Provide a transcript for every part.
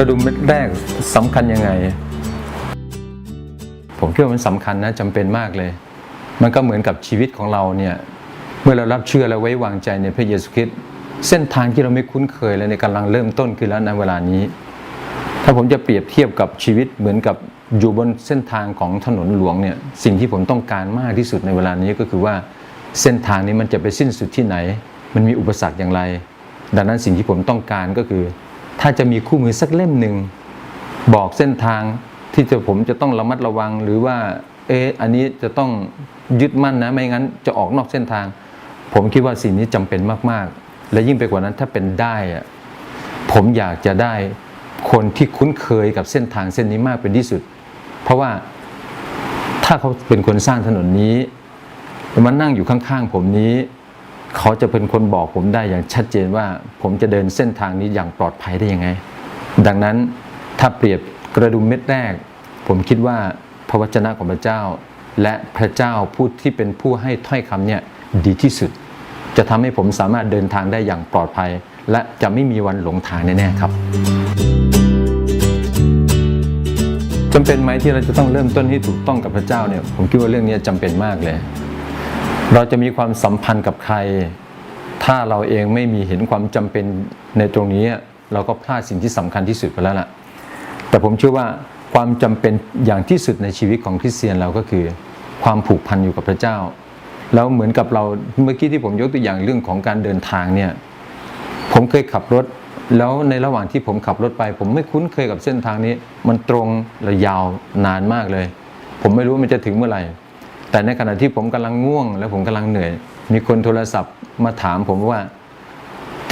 ระดุมเม็ดแรกสำคัญยังไง ผมคิดว่ามันสำคัญนะจำเป็นมากเลย มันก็เหมือนกับชีวิตของเราเนี่ยเมื่อเรารับเชื่อและไว้วางใจในพระเยซูคริสต์เส้นทางที่เราไม่คุ้นเคยเลยในกำลังเริ่มต้นขึ้นแล้วในเวลานี้ ถ้าผมจะเปรียบเทียบกับชีวิตเหมือนกับอยู่บนเส้นทางของถนนหลวงเนี่ยสิ่งที่ผมต้องการมากที่สุดในเวลานี้ก็คือว่าเส้นทางนี้มันจะไปสิ้นสุดที่ไหน มันมีอุปสรรคอย่างไร ดังนั้นสิ่งที่ผมต้องการก็คือ ถ้าจะมีคู่มือสักเล่มหนึ่ง บอกเส้นทางที่จะผมจะต้องระมัดระวังหรือว่า เอออันนี้จะต้องยึดมั่นนะไม่งั้นจะออกนอกเส้นทาง ผมคิดว่าสิ่งนี้จำเป็นมากๆ และยิ่งไปกว่านั้นถ้าเป็นได้อะผมอยากจะได้คนที่คุ้นเคยกับเส้นทางเส้นนี้มากเป็นที่สุด เพราะว่าถ้าเขาเป็นคนสร้างถนนนี้มานั่งอยู่ข้างๆ ผมนี้ เขาจะเป็นคนบอกผมได้อย่างชัดเจนว่าผมจะเดินเส้นทางนี้อย่างปลอดภัยได้ยังไง ดังนั้นถ้าเปรียบกระดุมเม็ดแรก ผมคิดว่าพระวจนะของพระเจ้า และพระเจ้าผู้ที่เป็นผู้ให้ถ้อยคำเนี่ยดีที่สุด จะทำให้ผมสามารถเดินทางได้อย่างปลอดภัย และจะไม่มีวันหลงทางแน่ๆครับจำเป็นไหมที่เราจะต้องเริ่มต้นให้ถูกต้องกับพระเจ้าเนี่ยผมคิดว่าเรื่องนี้จำเป็นมากเลย เราจะมีความสัมพันธ์กับใคร ถ้าเราเองไม่มีเห็นความจำเป็นในตรงนี้ เราก็พลาดสิ่งที่สำคัญที่สุดไปแล้วล่ะ แต่ผมเชื่อว่าความจำเป็นอย่างที่สุดในชีวิตของคริสเตียนเราก็คือ ความผูกพันอยู่กับพระเจ้า แล้วเหมือนกับเราเมื่อกี้ที่ผมยกตัวอย่างเรื่องของการเดินทางเนี่ยผมเคยขับรถ แล้วในระหว่างที่ผมขับรถไป ผมไม่คุ้นเคยกับเส้นทางนี้ มันตรงและยาวนานมากเลย ผมไม่รู้มันจะถึงเมื่อไหร่ แต่ในขณะที่ผมกำลังง่วง และผมกำลังเหนื่อย มีคนโทรศัพท์มาถามผมว่า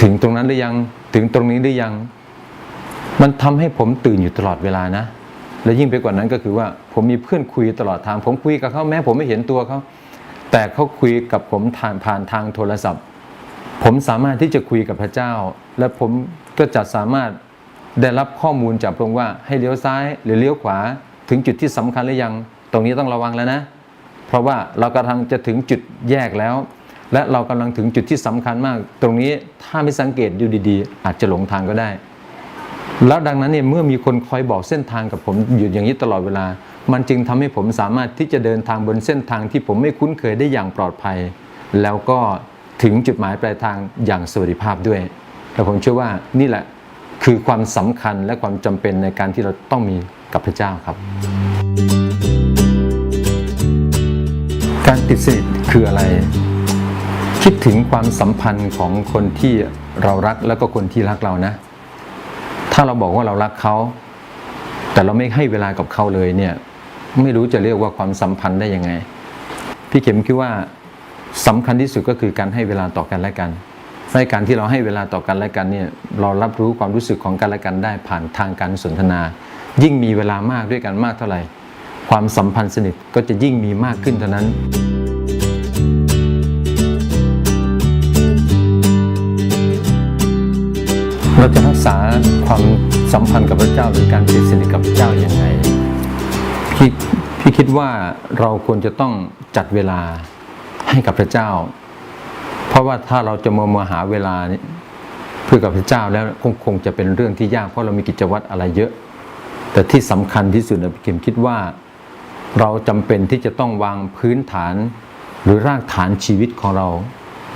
ถึงตรงนั้นหรือยังถึงตรงนี้หรือยัง มันทำให้ผมตื่นอยู่ตลอดเวลานะ และยิ่งไปกว่านั้นก็คือว่า ผมมีเพื่อนคุยตลอดทาง ผมคุยกับเขาแม้ผมไม่เห็นตัวเขาแต่เขาคุยกับผมผ่านานทางโทรศัพท์ ผมสามารถที่จะคุยกับพระเจ้า และผมก็จะสามารถได้รับข้อมูลจากพระองค์ว่าให้เลี้ยวซ้ายหรือเลี้ยวขวา ถึงจุดที่สำคัญหรือยัง ตรงนี้ต้องระวังแล้วนะ ราะว่าเรากำลังจะถึงจุดแยกแล้ว และเรากำลังถึงจุดที่สำคัญมาก ตรงนี้ถ้าไม่สังเกตดูดีๆ อาจจะหลงทางก็ได้ แล้วดังนั้นเนี่ยเมื่อมีคนคอยบอกเส้นทางกับผมอยู่อย่างนี้ตลอดเวลา มันจึงทำให้ผมสามารถที่จะเดินทางบนเส้นทางที่ผมไม่คุ้นเคยได้อย่างปลอดภัย แล้วก็ถึงจุดหมายปลายทางอย่างสวัสดิภาพด้วยและผมเชื่อว่านี่แหละคือความสำคัญและความจำเป็นในการที่เราต้องมีกับพระเจ้าครับ การติดสนิทคืออะไร คิดถึงความสัมพันธ์ของคนที่เรารักแล้วก็คนที่รักเรานะ ถ้าเราบอกว่าเรารักเขา แต่เราไม่ให้เวลากับเขาเลยเนี่ย ไม่รู้จะเรียกว่าความสัมพันธ์ได้ยังไง พี่เข็มคิดว่าสำคัญที่สุดก็คือการให้เวลาต่อกันและกันในการที่เราให้เวลาต่อกันและกันเนี่ยเรารับรู้ความรู้สึกของกันและกันได้ผ่านทางการสนทนา ยิ่งมีเวลามากด้วยกันมากเท่าไหร่ ความสัมพันธ์สนิทก็จะยิ่งมีมากขึ้นเท่านั้น เราจะรักษาความสัมพันธ์กับพระเจ้าหรือการติดสนิทกับพระเจ้าอย่างไรพี่พี่คิดว่าเราควรจะต้องจัดเวลาให้กับพระเจ้า เพราะว่าถ้าเราจะมามาหาเวลานี้เพื่อกับพระเจ้าแล้วคงคงจะเป็นเรื่องที่ยากเพราะเรามีกิจวัตรอะไรเยอะ แต่ที่สำคัญที่สุดนะพี่เข็มคิดว่า เราจำเป็นที่จะต้องวางพื้นฐาน หรือรากฐานชีวิตของเรา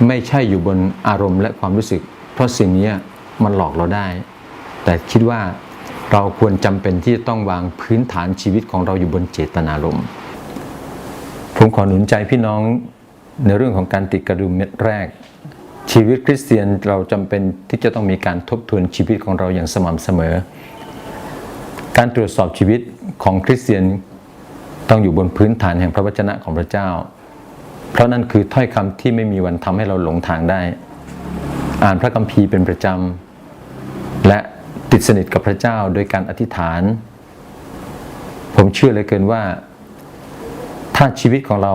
ไม่ใช่อยู่บนอารมณ์และความรู้สึก เพราะสิ่งนี้มันหลอกเราได้ แต่คิดว่าเราควรจำเป็นที่จะต้องวางพื้นฐานชีวิตของเราอยู่บนเจตนารมณ์ผมขอหนุนใจพี่น้องในเรื่องของการติดกระดุมเม็ดแรก ชีวิตคริสเตียนเราจำเป็นที่จะต้องมีการทบทวนชีวิตของเราอย่างสม่ำเสมอ การตรวจสอบชีวิตของคริสเตียน ต้องอยู่บนพื้นฐานแห่งพระวจนะของพระเจ้า เพราะนั่นคือถ้อยคำที่ไม่มีวันทำให้เราหลงทางได้ อ่านพระคัมภีร์เป็นประจำ และติดสนิทกับพระเจ้าโดยการอธิษฐาน ผมเชื่อเลยเกินว่า ถ้าชีวิตของเรา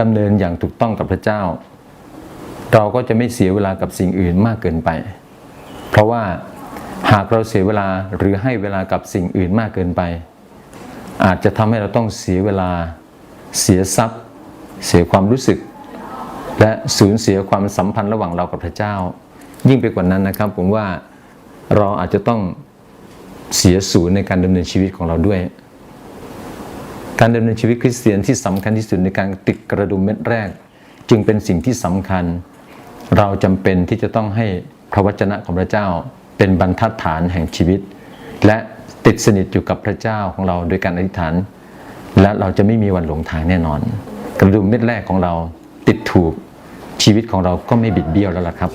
ดำเนินอย่างถูกต้องกับพระเจ้า เราก็จะไม่เสียเวลากับสิ่งอื่นมากเกินไป เพราะว่าหากเราเสียเวลาหรือให้เวลากับสิ่งอื่นมากเกินไป อาจจะทำให้เราต้องเสียเวลา เสียทรัพย์ เสียความรู้สึก และสูญเสียความสัมพันธ์ระหว่างเรากับพระเจ้า ยิ่งไปกว่านั้นนะครับ ผมว่าเราอาจจะต้องเสียศูนย์ในการดำเนินชีวิตของเราด้วย การดำเนินชีวิตคริสเตียนที่สำคัญที่สุดในการติดกระดุมเม็ดแรก จึงเป็นสิ่งที่สำคัญ เราจำเป็นที่จะต้องให้พระวจนะของพระเจ้าเป็นบรรทัดฐานแห่งชีวิต และ ติดสนิทอยู่กับพระเจ้าของเราโดยการอธิษฐาน และเราจะไม่มีวันหลงทางแน่นอน กระดุมเม็ดแรกของเราติดถูกชีวิตของเราก็ไม่บิดเบี้ยวแล้วล่ะครับ